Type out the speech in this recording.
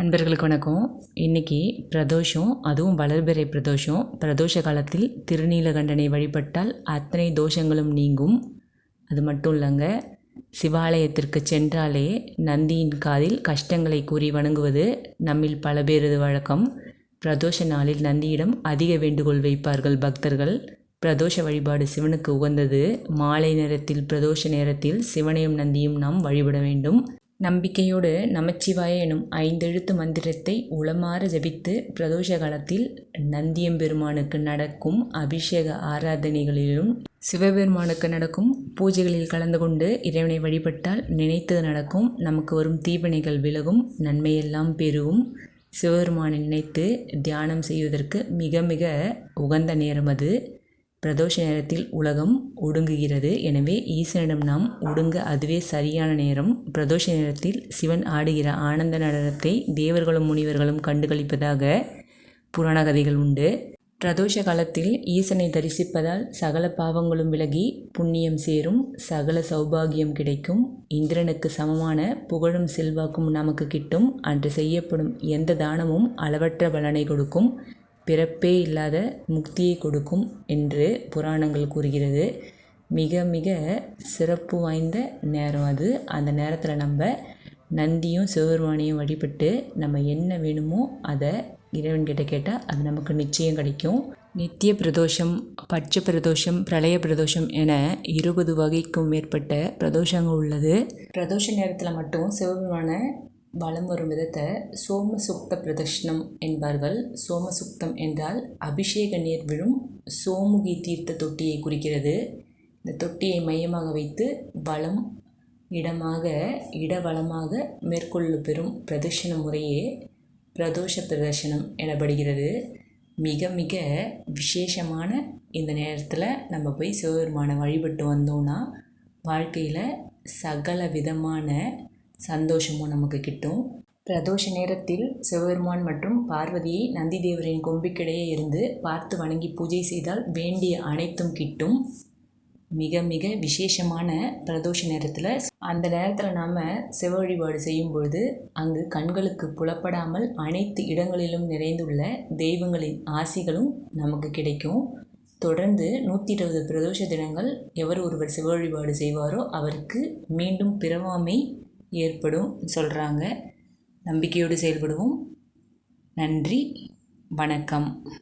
அன்பர்களுக்கு வணக்கம். இன்றைக்கி பிரதோஷம் அதுவும் வளர்பிறை பிரதோஷம். பிரதோஷ காலத்தில் திருநீலகண்டனை வழிபட்டால் அத்தனை தோஷங்களும் நீங்கும். அது மட்டும் இல்லைங்க சிவாலயத்திற்கு சென்றாலே நந்தியின் காதில் கஷ்டங்களை கூறி வணங்குவது நம்மில் பல பேரது வழக்கம். பிரதோஷ நாளில் நந்தியிடம் அதிக வேண்டுகோள் வைப்பார்கள் பக்தர்கள். பிரதோஷ வழிபாடு சிவனுக்கு உகந்தது. மாலை நேரத்தில் பிரதோஷ நேரத்தில் சிவனையும் நந்தியும் நாம் வழிபட வேண்டும். நம்பிக்கையோடு நமச்சிவாய எனும் ஐந்தெழுத்து மந்திரத்தை உளமாற ஜபித்து பிரதோஷ காலத்தில் நந்தியம்பெருமானுக்கு நடக்கும் அபிஷேக ஆராதனைகளிலும் சிவபெருமானுக்கு நடக்கும் பூஜைகளில் கலந்து கொண்டு இறைவனை வழிபட்டால் நினைத்தது நடக்கும். நமக்கு வரும் தீவினைகள் விலகும் நன்மையெல்லாம் பெருகும். சிவபெருமானை நினைத்து தியானம் செய்வதற்கு மிக மிக உகந்த நேரம் அது. பிரதோஷ நேரத்தில் உலகம் ஒடுங்குகிறது. எனவே ஈசனிடம் நாம் ஒடுங்க அதுவே சரியான நேரம். பிரதோஷ நேரத்தில் சிவன் ஆடுகிற ஆனந்த நடனத்தை தேவர்களும் முனிவர்களும் கண்டுகளிப்பதாக புராண கதைகள் உண்டு. பிரதோஷ காலத்தில் ஈசனை தரிசிப்பதால் சகல பாவங்களும் விலகி புண்ணியம் சேரும் சகல சௌபாகியம் கிடைக்கும் இந்திரனுக்கு சமமான புகழும் செல்வாக்கும் நமக்கு கிட்டும். அன்று செய்யப்படும் எந்த தானமும் அளவற்ற பலனை கொடுக்கும். பிறப்பே இல்லாத முக்தியை கொடுக்கும் என்று புராணங்கள் கூறுகிறது. மிக மிக சிறப்பு வாய்ந்த நேரம் அது. அந்த நேரத்தில் நம்ம நந்தியும் சிவபெருமானையும் வழிபட்டு நம்ம என்ன வேணுமோ அதை இறைவன்கிட்ட கேட்டால் அது நமக்கு நிச்சயம் கிடைக்கும். நித்திய பிரதோஷம் பட்ச பிரதோஷம் பிரளய பிரதோஷம் என இருபது வகைக்கும் மேற்பட்ட பிரதோஷங்கள் உள்ளது. பிரதோஷ நேரத்தில் மட்டும் சிவபெருமான வலம் வரும் விதத்தை சோமசுக்த பிரதர்ஷனம் என்பார்கள். சோமசுக்தம் என்றால் அபிஷேக நீர் விழும் சோமுகி தீர்த்த தொட்டியை குறிக்கிறது. இந்த தொட்டியை மையமாக வைத்து வளம் இடமாக இடவளமாக மேற்கொள்ளு பெறும் பிரதர்ஷன முறையே பிரதோஷ பிரதர்ஷனம் எனப்படுகிறது. மிக மிக விசேஷமான இந்த நேரத்தில் நம்ம போய் சிவபெருமானை வழிபட்டு வந்தோம்னா வாழ்க்கையில் சகல விதமான சந்தோஷமும் நமக்கு கிட்டும். பிரதோஷ நேரத்தில் சிவபெருமான் மற்றும் பார்வதியை நந்தி தேவரின் கொம்பிக்கிடையே இருந்து பார்த்து வணங்கி பூஜை செய்தால் வேண்டிய அனைத்தும் கிட்டும். மிக மிக விசேஷமான பிரதோஷ நேரத்தில் அந்த நேரத்தில் நாம் சிவ வழிபாடு செய்யும் பொழுது அங்கு கண்களுக்கு புலப்படாமல் அனைத்து இடங்களிலும் நிறைந்துள்ள தெய்வங்களின் ஆசிகளும் நமக்கு கிடைக்கும். தொடர்ந்து நூற்றி இருபது பிரதோஷ தினங்கள் எவர் ஒருவர் சிவ வழிபாடு செய்வாரோ அவருக்கு மீண்டும் பிறவாமை ஏற்படும் சொல்கிறாங்க நம்பிக்கையோடு செயல்படுவோம். நன்றி. வணக்கம்.